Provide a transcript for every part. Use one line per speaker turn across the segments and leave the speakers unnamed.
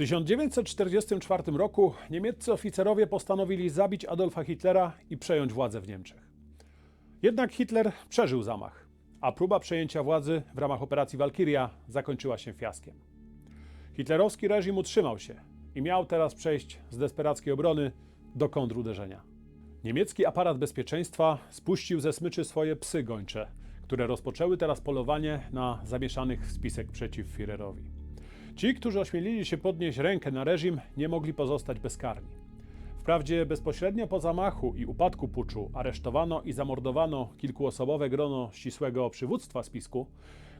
1944 roku niemieccy oficerowie postanowili zabić Adolfa Hitlera i przejąć władzę w Niemczech. Jednak Hitler przeżył zamach, a próba przejęcia władzy w ramach operacji Walkiria zakończyła się fiaskiem. Hitlerowski reżim utrzymał się i miał teraz przejść z desperackiej obrony do kontruderzenia. Niemiecki aparat bezpieczeństwa spuścił ze smyczy swoje psy gończe, które rozpoczęły teraz polowanie na zamieszanych w spisek przeciw Führerowi. Ci, którzy ośmielili się podnieść rękę na reżim, nie mogli pozostać bezkarni. Wprawdzie bezpośrednio po zamachu i upadku puczu aresztowano i zamordowano kilkuosobowe grono ścisłego przywództwa spisku,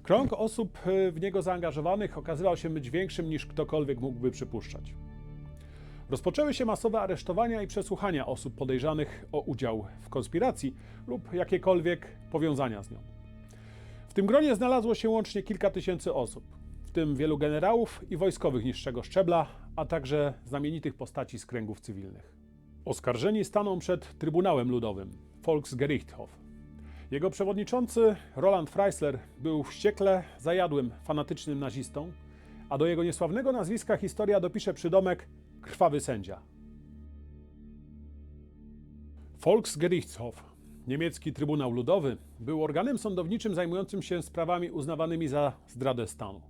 krąg osób y, w niego zaangażowanych okazywał się być większym niż ktokolwiek mógłby przypuszczać. Rozpoczęły się masowe aresztowania i przesłuchania osób podejrzanych o udział w konspiracji lub jakiekolwiek powiązania z nią. W tym gronie znalazło się łącznie kilka tysięcy osób, w tym wielu generałów i wojskowych niższego szczebla, a także znamienitych postaci z kręgów cywilnych. Oskarżeni staną przed Trybunałem Ludowym, Volksgerichtshof. Jego przewodniczący, Roland Freisler, był wściekle zajadłym, fanatycznym nazistą, a do jego niesławnego nazwiska historia dopisze przydomek krwawy sędzia. Volksgerichtshof, niemiecki Trybunał Ludowy, był organem sądowniczym zajmującym się sprawami uznawanymi za zdradę stanu.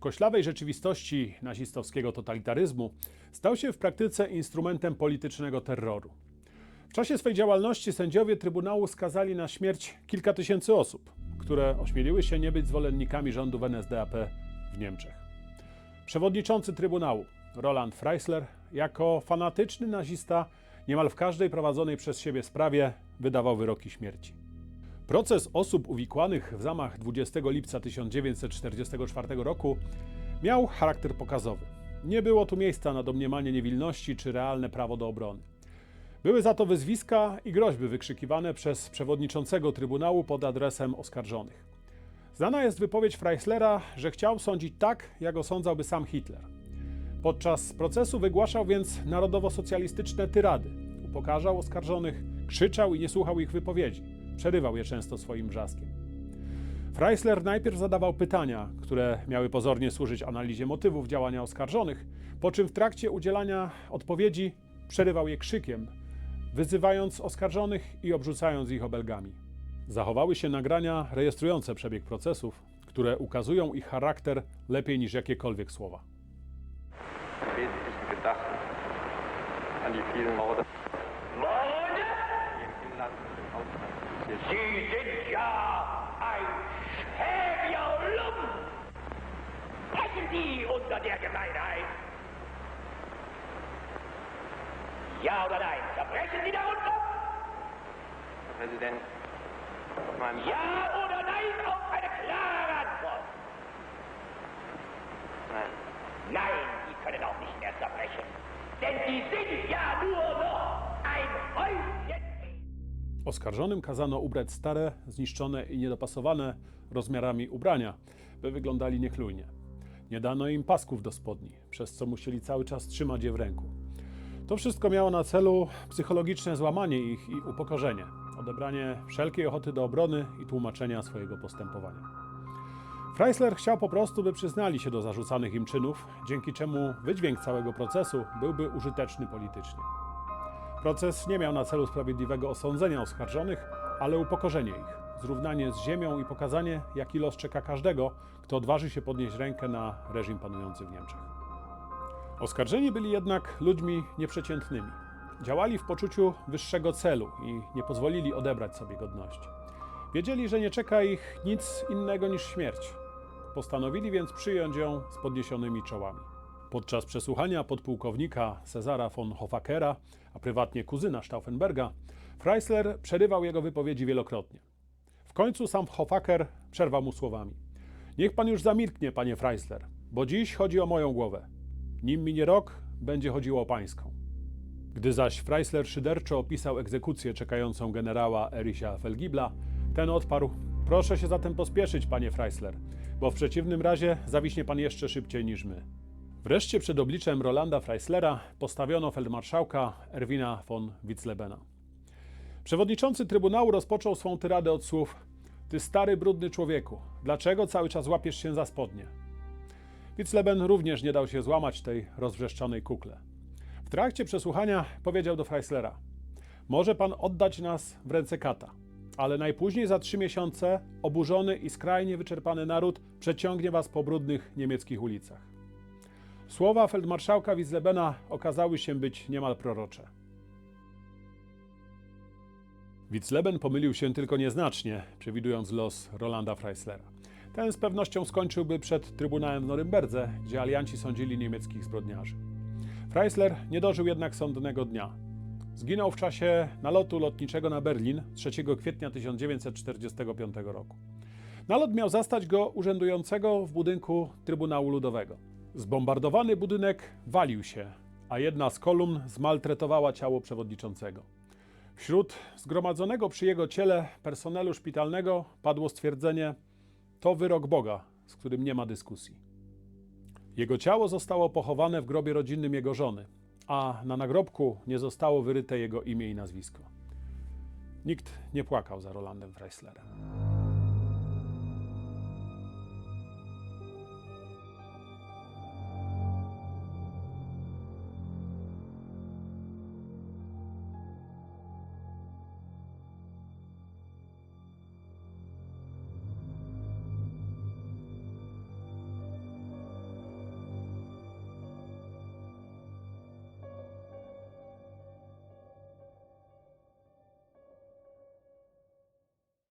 Koślawej rzeczywistości nazistowskiego totalitaryzmu stał się w praktyce instrumentem politycznego terroru. W czasie swej działalności sędziowie Trybunału skazali na śmierć kilka tysięcy osób, które ośmieliły się nie być zwolennikami rządów NSDAP w Niemczech. Przewodniczący Trybunału, Roland Freisler, jako fanatyczny nazista, niemal w każdej prowadzonej przez siebie sprawie wydawał wyroki śmierci. Proces osób uwikłanych w zamach 20 lipca 1944 roku miał charakter pokazowy. Nie było tu miejsca na domniemanie niewinności czy realne prawo do obrony. Były za to wyzwiska i groźby wykrzykiwane przez przewodniczącego Trybunału pod adresem oskarżonych. Znana jest wypowiedź Freislera, że chciał sądzić tak, jak osądzałby sam Hitler. Podczas procesu wygłaszał więc narodowo-socjalistyczne tyrady, upokarzał oskarżonych, krzyczał i nie słuchał ich wypowiedzi, przerywał je często swoim wrzaskiem. Freisler najpierw zadawał pytania, które miały pozornie służyć analizie motywów działania oskarżonych, po czym w trakcie udzielania odpowiedzi przerywał je krzykiem, wyzywając oskarżonych i obrzucając ich obelgami. Zachowały się nagrania rejestrujące przebieg procesów, które ukazują ich charakter lepiej niż jakiekolwiek słowa.
an die vielen Morde?
Sie sind ja ein Lump! Brechen Sie unter der Gemeinheit! Ja oder nein? Zerbrechen Sie darunter?
Herr Präsident,
Ja oder nein auf eine klare Antwort!
Nein,
Nein, Sie können auch nicht mehr zerbrechen. Denn Sie sind ja nur.
Oskarżonym kazano ubrać stare, zniszczone i niedopasowane rozmiarami ubrania, by wyglądali niechlujnie. Nie dano im pasków do spodni, przez co musieli cały czas trzymać je w ręku. To wszystko miało na celu psychologiczne złamanie ich i upokorzenie, odebranie wszelkiej ochoty do obrony i tłumaczenia swojego postępowania. Freisler chciał po prostu, by przyznali się do zarzucanych im czynów, dzięki czemu wydźwięk całego procesu byłby użyteczny politycznie. Proces nie miał na celu sprawiedliwego osądzenia oskarżonych, ale upokorzenie ich, zrównanie z ziemią i pokazanie, jaki los czeka każdego, kto odważy się podnieść rękę na reżim panujący w Niemczech. Oskarżeni byli jednak ludźmi nieprzeciętnymi. Działali w poczuciu wyższego celu i nie pozwolili odebrać sobie godności. Wiedzieli, że nie czeka ich nic innego niż śmierć. Postanowili więc przyjąć ją z podniesionymi czołami. Podczas przesłuchania podpułkownika Cezara von Hofakera, a prywatnie kuzyna Stauffenberga, Freisler przerywał jego wypowiedzi wielokrotnie. W końcu sam Hofaker przerwał mu słowami: Niech pan już zamilknie, panie Freisler, bo dziś chodzi o moją głowę. Nim minie rok, będzie chodziło o pańską. Gdy zaś Freisler szyderczo opisał egzekucję czekającą generała Ericha Felgibla, ten odparł: Proszę się zatem pospieszyć, panie Freisler, bo w przeciwnym razie zawiśnie pan jeszcze szybciej niż my. Wreszcie przed obliczem Rolanda Freislera postawiono feldmarszałka Erwina von Witzlebena. Przewodniczący Trybunału rozpoczął swą tyradę od słów: Ty stary, brudny człowieku, dlaczego cały czas łapiesz się za spodnie? Witzleben również nie dał się złamać tej rozwrzeszczonej kukle. W trakcie przesłuchania powiedział do Freislera: Może pan oddać nas w ręce kata, ale najpóźniej za trzy miesiące oburzony i skrajnie wyczerpany naród przeciągnie was po brudnych niemieckich ulicach. Słowa feldmarszałka Witzlebena okazały się być niemal prorocze. Witzleben pomylił się tylko nieznacznie, przewidując los Rolanda Freislera. Ten z pewnością skończyłby przed Trybunałem w Norymberdze, gdzie alianci sądzili niemieckich zbrodniarzy. Freisler nie dożył jednak sądnego dnia. Zginął w czasie nalotu lotniczego na Berlin 3 kwietnia 1945 roku. Nalot miał zastać go urzędującego w budynku Trybunału Ludowego. Zbombardowany budynek walił się, a jedna z kolumn zmaltretowała ciało przewodniczącego. Wśród zgromadzonego przy jego ciele personelu szpitalnego padło stwierdzenie: To wyrok Boga, z którym nie ma dyskusji. Jego ciało zostało pochowane w grobie rodzinnym jego żony, a na nagrobku nie zostało wyryte jego imię i nazwisko. Nikt nie płakał za Rolandem Freislerem.